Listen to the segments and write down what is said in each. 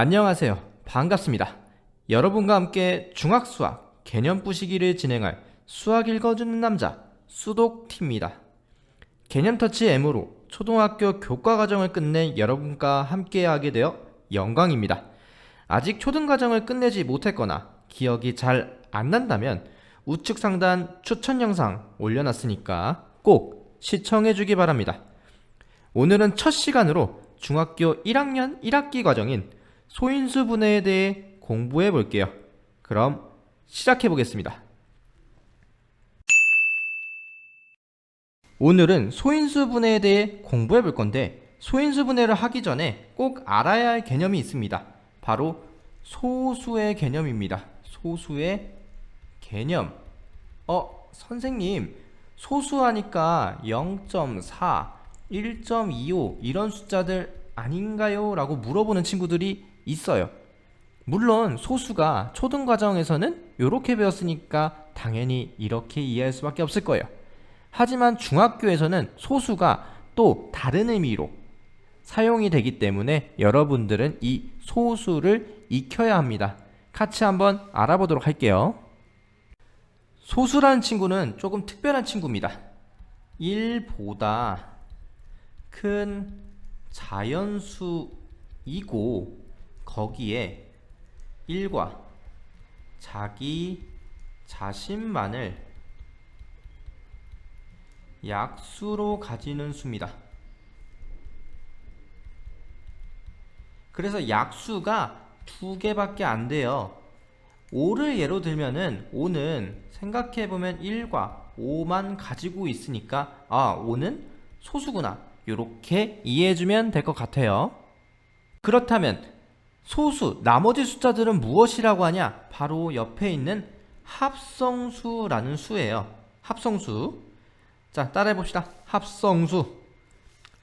안녕하세요. 반갑습니다. 여러분과 함께 중학수학 개념 부시기를 진행할 수학 읽어주는 남자 수독티입니다. 개념 터치 M으로 초등학교 교과 과정을 끝낸 여러분과 함께 하게 되어 영광입니다. 아직 초등 과정을 끝내지 못했거나 기억이 잘 안 난다면 우측 상단 추천 영상 올려놨으니까 꼭 시청해 주기 바랍니다. 오늘은 첫 시간으로 중학교 1학년 1학기 과정인 소인수 분해에 대해 공부해 볼게요. 그럼 시작해 보겠습니다. 오늘은 소인수 분해에 대해 공부해 볼 건데 소인수 분해를 하기 전에 꼭 알아야 할 개념이 있습니다. 바로 소수의 개념입니다. 소수의 개념. 어, 선생님, 소수하니까 0.4, 1.25 이런 숫자들 아닌가요? 라고 물어보는 친구들이 있어요. 물론 소수가 초등 과정에서는 이렇게 배웠으니까 당연히 이렇게 이해할 수밖에 없을 거예요. 하지만 중학교에서는 소수가 또 다른 의미로 사용이 되기 때문에 여러분들은 이 소수를 익혀야 합니다. 같이 한번 알아보도록 할게요. 소수라는 친구는 조금 특별한 친구입니다. 1보다 큰 자연수이고 거기에 1과 자기 자신만을 약수로 가지는 수입니다. 그래서 약수가 두 개밖에 안 돼요. 5를 예로 들면은 5는 생각해 보면 1과 5만 가지고 있으니까 아, 5는 소수구나. 이렇게 이해해 주면 될 것 같아요. 그렇다면 소수 나머지 숫자들은 무엇이라고 하냐? 바로 옆에 있는 합성수라는 수예요. 합성수. 자, 따라해 봅시다. 합성수.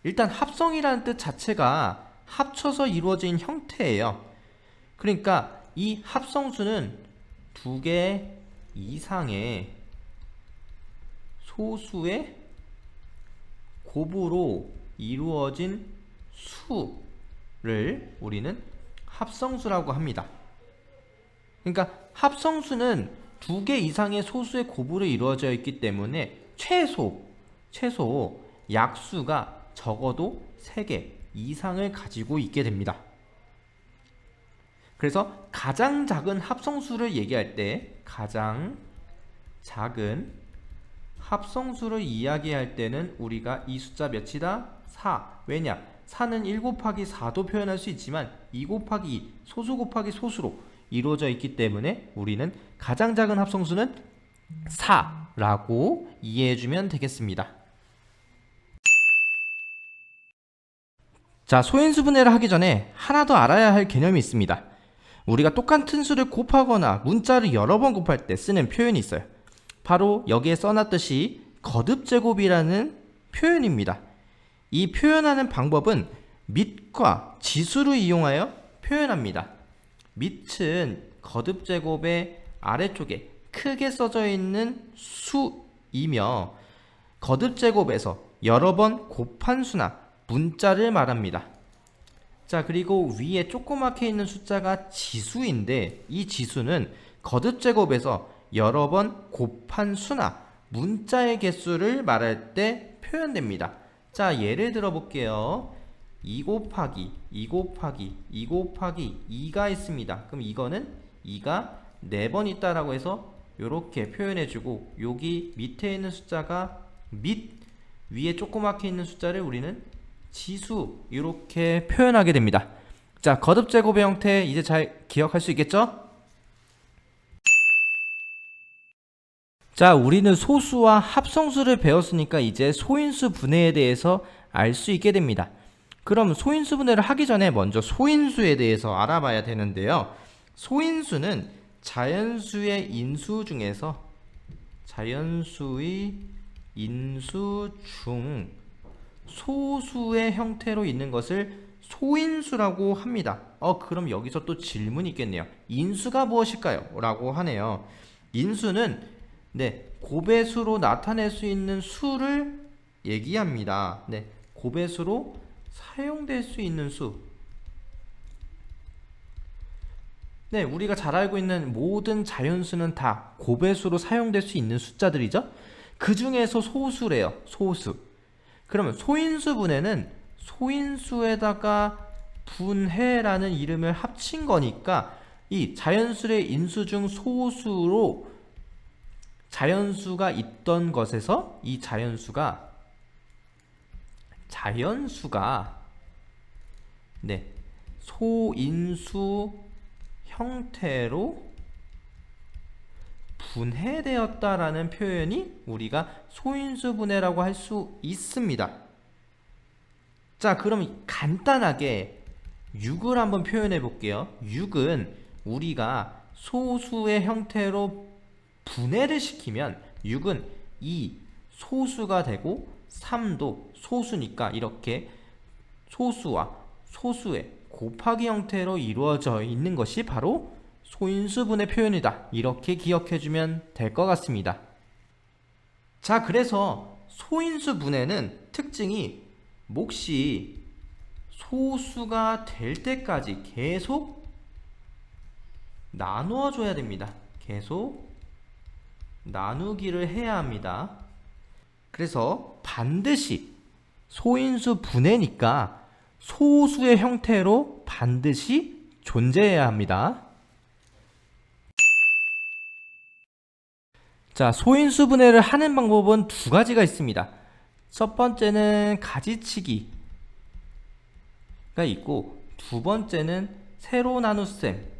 일단 합성이라는 뜻 자체가 합쳐서 이루어진 형태예요. 그러니까 이 합성수는 두 개 이상의 소수의 곱으로 이루어진 수를 우리는 합성수라고 합니다. 그러니까 합성수는 두 개 이상의 소수의 곱으로 이루어져 있기 때문에 최소 최소 약수가 적어도 세개 이상을 가지고 있게 됩니다. 그래서 가장 작은 합성수를 얘기할 때 가장 작은 합성수를 이야기할 때는 우리가 이 숫자 몇이다? 4. 왜냐? 4는 1 곱하기 4도 표현할 수 있지만 2 곱하기 2, 소수 곱하기 소수로 이루어져 있기 때문에 우리는 가장 작은 합성수는 4라고 이해해주면 되겠습니다. 자, 소인수 분해를 하기 전에 하나 더 알아야 할 개념이 있습니다. 우리가 똑같은 수를 곱하거나 문자를 여러 번 곱할 때 쓰는 표현이 있어요. 바로 여기에 써놨듯이 거듭제곱이라는 표현입니다. 이 표현하는 방법은 밑과 지수를 이용하여 표현합니다. 밑은 거듭 제곱의 아래쪽에 크게 써져 있는 수이며 거듭 제곱에서 여러 번 곱한 수나 문자를 말합니다. 자, 그리고 위에 조그맣게 있는 숫자가 지수인데 이 지수는 거듭 제곱에서 여러 번 곱한 수나 문자의 개수를 말할 때 표현됩니다. 자, 예를 들어 볼게요. 2 곱하기 2 곱하기 2 곱하기 2가 있습니다. 그럼 이거는 2가 4번 있다라고 해서 이렇게 표현해 주고 여기 밑에 있는 숫자가 밑 위에 조그맣게 있는 숫자를 우리는 지수 이렇게 표현하게 됩니다. 자, 거듭 제곱의 형태 이제 잘 기억할 수 있겠죠? 자, 우리는 소수와 합성수를 배웠으니까 이제 소인수 분해에 대해서 알 수 있게 됩니다. 그럼 소인수 분해를 하기 전에 먼저 소인수에 대해서 알아봐야 되는데요. 소인수는 자연수의 인수 중에서 자연수의 인수 중 소수의 형태로 있는 것을 소인수라고 합니다. 어, 그럼 여기서 또 질문이 있겠네요. 인수가 무엇일까요? 라고 하네요. 인수는 네, 고배수로 나타낼 수 있는 수를 얘기합니다. 네, 고배수로 사용될 수 있는 수. 네, 우리가 잘 알고 있는 모든 자연수는 다 고배수로 사용될 수 있는 숫자들이죠. 그 중에서 소수래요. 소수. 그러면 소인수 분해는 소인수에다가 분해라는 이름을 합친 거니까 이 자연수의 인수 중 소수로 자연수가 있던 것에서 이 자연수가 자연수가 네 소인수 형태로 분해되었다라는 표현이 우리가 소인수 분해라고 할 수 있습니다. 자, 그럼 간단하게 6을 한번 표현해 볼게요. 6은 우리가 소수의 형태로 분해를 시키면 6은 이 소수가 되고 3도 소수니까 이렇게 소수와 소수의 곱하기 형태로 이루어져 있는 것이 바로 소인수분의 표현이다. 이렇게 기억해 주면 될 것 같습니다. 자, 그래서 소인수분해는 특징이 몫이 소수가 될 때까지 계속 나누어 줘야 됩니다. 계속 나누기를 해야 합니다. 그래서 반드시 소인수 분해니까 소수의 형태로 반드시 존재해야 합니다. 자, 소인수 분해를 하는 방법은 두 가지가 있습니다. 첫 번째는 가지치기가 있고 두 번째는 세로 나눗셈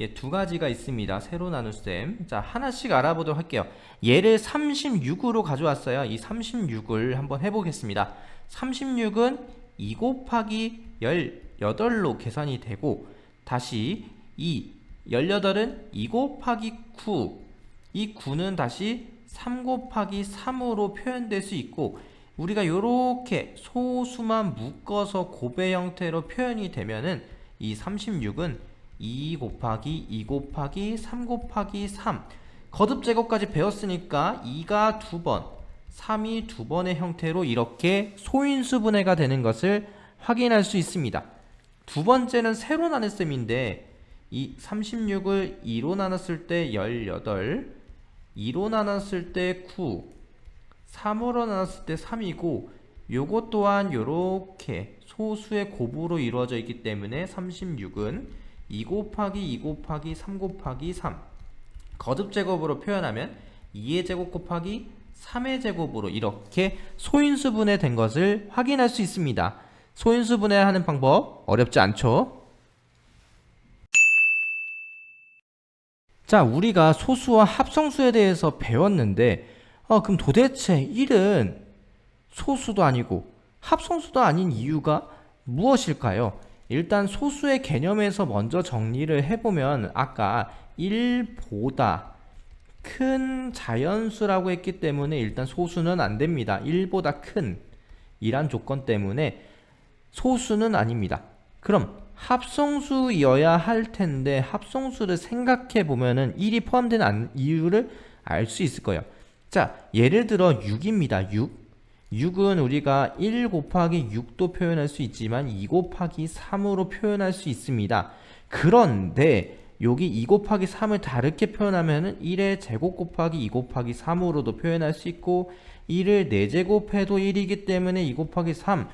예, 두 가지가 있습니다. 세로 나눗셈. 자, 하나씩 알아보도록 할게요. 얘를 36으로 가져왔어요. 이 36을 한번 해보겠습니다. 36은 2 곱하기 18로 계산이 되고, 다시 이 18은 2 곱하기 9. 이 9는 다시 3 곱하기 3으로 표현될 수 있고, 우리가 이렇게 소수만 묶어서 곱의 형태로 표현이 되면은 이 36은 2 곱하기 2 곱하기 3 곱하기 3 거듭 제곱까지 배웠으니까 2가 두 번, 3이 두 번의 형태로 이렇게 소인수 분해가 되는 것을 확인할 수 있습니다. 두 번째는 세로 나눗 셈인데 이 36을 2로 나눴을 때 18, 2로 나눴을 때 9, 3으로 나눴을 때 3이고 요것 또한 이렇게 소수의 곱으로 이루어져 있기 때문에 36은 2 곱하기 2 곱하기 3 곱하기 3 거듭 제곱으로 표현하면 2의 제곱 곱하기 3의 제곱으로 이렇게 소인수분해 된 것을 확인할 수 있습니다. 소인수분해 하는 방법 어렵지 않죠? 자, 우리가 소수와 합성수에 대해서 배웠는데 어, 그럼 도대체 1은 소수도 아니고 합성수도 아닌 이유가 무엇일까요? 일단 소수의 개념에서 먼저 정리를 해보면 아까 1보다 큰 자연수라고 했기 때문에 일단 소수는 안 됩니다. 1보다 큰 이란 조건 때문에 소수는 아닙니다. 그럼 합성수여야 할 텐데 합성수를 생각해 보면은 1이 포함되는 이유를 알 수 있을 거예요. 자, 예를 들어 6입니다. 6. 6은 우리가 1 곱하기 6도 표현할 수 있지만 2 곱하기 3으로 표현할 수 있습니다. 그런데 여기 2 곱하기 3을 다르게 표현하면 1의 제곱 곱하기 2 곱하기 3으로도 표현할 수 있고 1을 4제곱해도 1이기 때문에 2 곱하기 3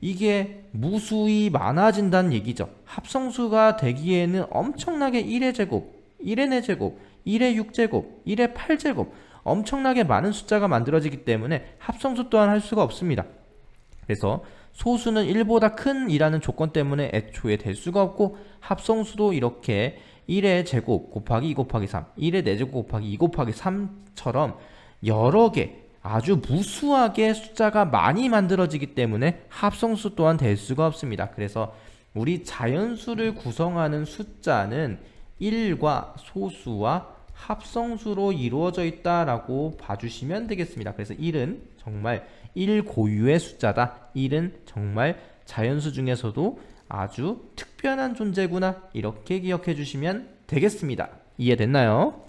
이게 무수히 많아진다는 얘기죠. 합성수가 되기에는 엄청나게 1의 제곱, 1의 4제곱, 1의 6제곱, 1의 8제곱 엄청나게 많은 숫자가 만들어지기 때문에 합성수 또한 할 수가 없습니다. 그래서 소수는 1보다 큰 이라는 조건 때문에 애초에 될 수가 없고 합성수도 이렇게 1의 제곱 곱하기 2 곱하기 3, 1의 4제곱 곱하기 2 곱하기 3처럼 여러 개 아주 무수하게 숫자가 많이 만들어지기 때문에 합성수 또한 될 수가 없습니다. 그래서 우리 자연수를 구성하는 숫자는 1과 소수와 합성수로 이루어져 있다라고 봐주시면 되겠습니다. 그래서 1은 정말 1 고유의 숫자다. 1은 정말 자연수 중에서도 아주 특별한 존재구나. 이렇게 기억해 주시면 되겠습니다. 이해됐나요?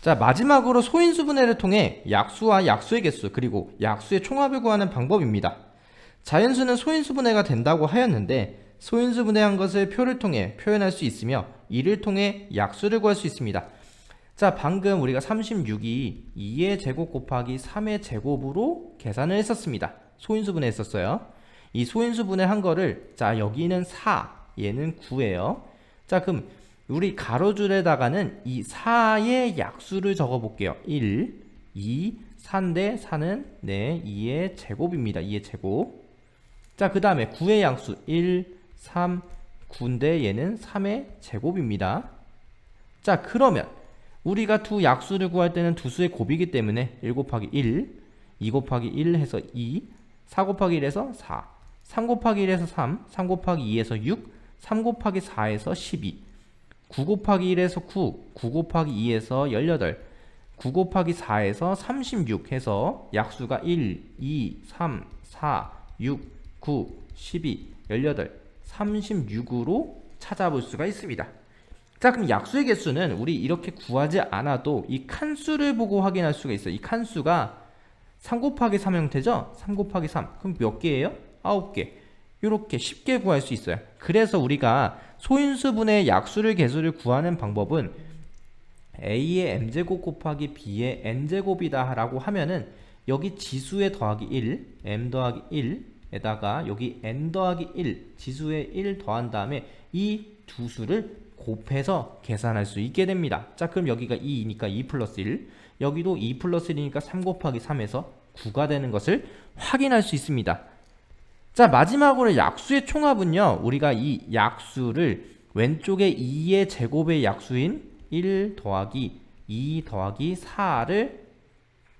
자, 마지막으로 소인수 분해를 통해 약수와 약수의 개수 그리고 약수의 총합을 구하는 방법입니다. 자연수는 소인수 분해가 된다고 하였는데 소인수 분해한 것을 표를 통해 표현할 수 있으며 이를 통해 약수를 구할 수 있습니다. 자, 방금 우리가 36이 2의 제곱 곱하기 3의 제곱으로 계산을 했었습니다. 소인수 분해 했었어요. 이 소인수 분해 한 거를 자, 여기는 4, 얘는 9예요. 자, 그럼 우리 가로줄에다가는 이 4의 약수를 적어 볼게요. 1, 2, 4인데 4는 네, 2의 제곱입니다. 2의 제곱. 자, 그 다음에 9의 양수 1, 3, 9인데 얘는 3의 제곱입니다. 자, 그러면 우리가 두 약수를 구할 때는 두 수의 곱이기 때문에 1 곱하기 1, 2 곱하기 1 해서 2, 4 곱하기 1 해서 4, 3 곱하기 1 해서 3, 3 곱하기 2에서 6, 3 곱하기 4에서 12, 9 곱하기 1에서 9, 9 곱하기 2에서 18, 9 곱하기 4에서 36 해서 약수가 1, 2, 3, 4, 6, 9, 12, 18, 36으로 찾아볼 수가 있습니다. 자, 그럼 약수의 개수는 우리 이렇게 구하지 않아도 이 칸수를 보고 확인할 수가 있어요. 이 칸수가 3 곱하기 3 형태죠? 3 곱하기 3. 그럼 몇 개예요? 9개. 이렇게 쉽게 구할 수 있어요. 그래서 우리가 소인수분의 약수를 개수를 구하는 방법은 a의 m제곱 곱하기 b의 n제곱이다 라고 하면은 여기 지수에 더하기 1, m 더하기 1 에다가 여기 n 더하기 1, 지수에 1 더한 다음에 이 두 수를 곱해서 계산할 수 있게 됩니다. 자, 그럼 여기가 2니까 2 플러스 1, 여기도 2 플러스 1이니까 3 곱하기 3에서 9가 되는 것을 확인할 수 있습니다. 자, 마지막으로 약수의 총합은요. 우리가 이 약수를 왼쪽에 2의 제곱의 약수인 1 더하기 2 더하기 4를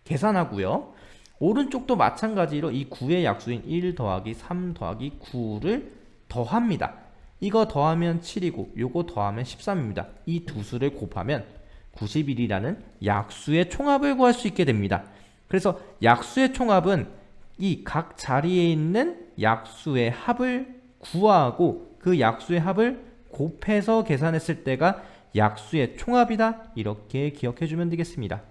계산하고요. 오른쪽도 마찬가지로 이 9의 약수인 1 더하기 3 더하기 9를 더합니다. 이거 더하면 7이고 요거 더하면 13입니다. 이 두 수를 곱하면 91이라는 약수의 총합을 구할 수 있게 됩니다. 그래서 약수의 총합은 이 각 자리에 있는 약수의 합을 구하고 그 약수의 합을 곱해서 계산했을 때가 약수의 총합이다. 이렇게 기억해 주면 되겠습니다.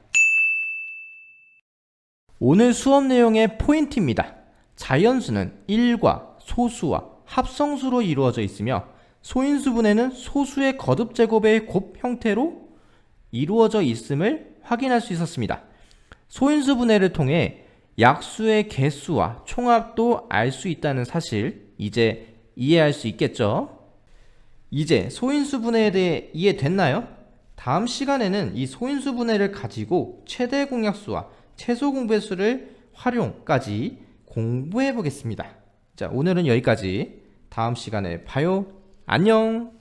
오늘 수업 내용의 포인트입니다. 자연수는 1과 소수와 합성수로 이루어져 있으며 소인수분해는 소수의 거듭 제곱의 곱 형태로 이루어져 있음을 확인할 수 있었습니다. 소인수분해를 통해 약수의 개수와 총합도 알 수 있다는 사실 이제 이해할 수 있겠죠? 이제 소인수분해에 대해 이해됐나요? 다음 시간에는 이 소인수분해를 가지고 최대 공약수와 최소 공배수를 활용까지 공부해 보겠습니다. 자, 오늘은 여기까지. 다음 시간에 봐요. 안녕!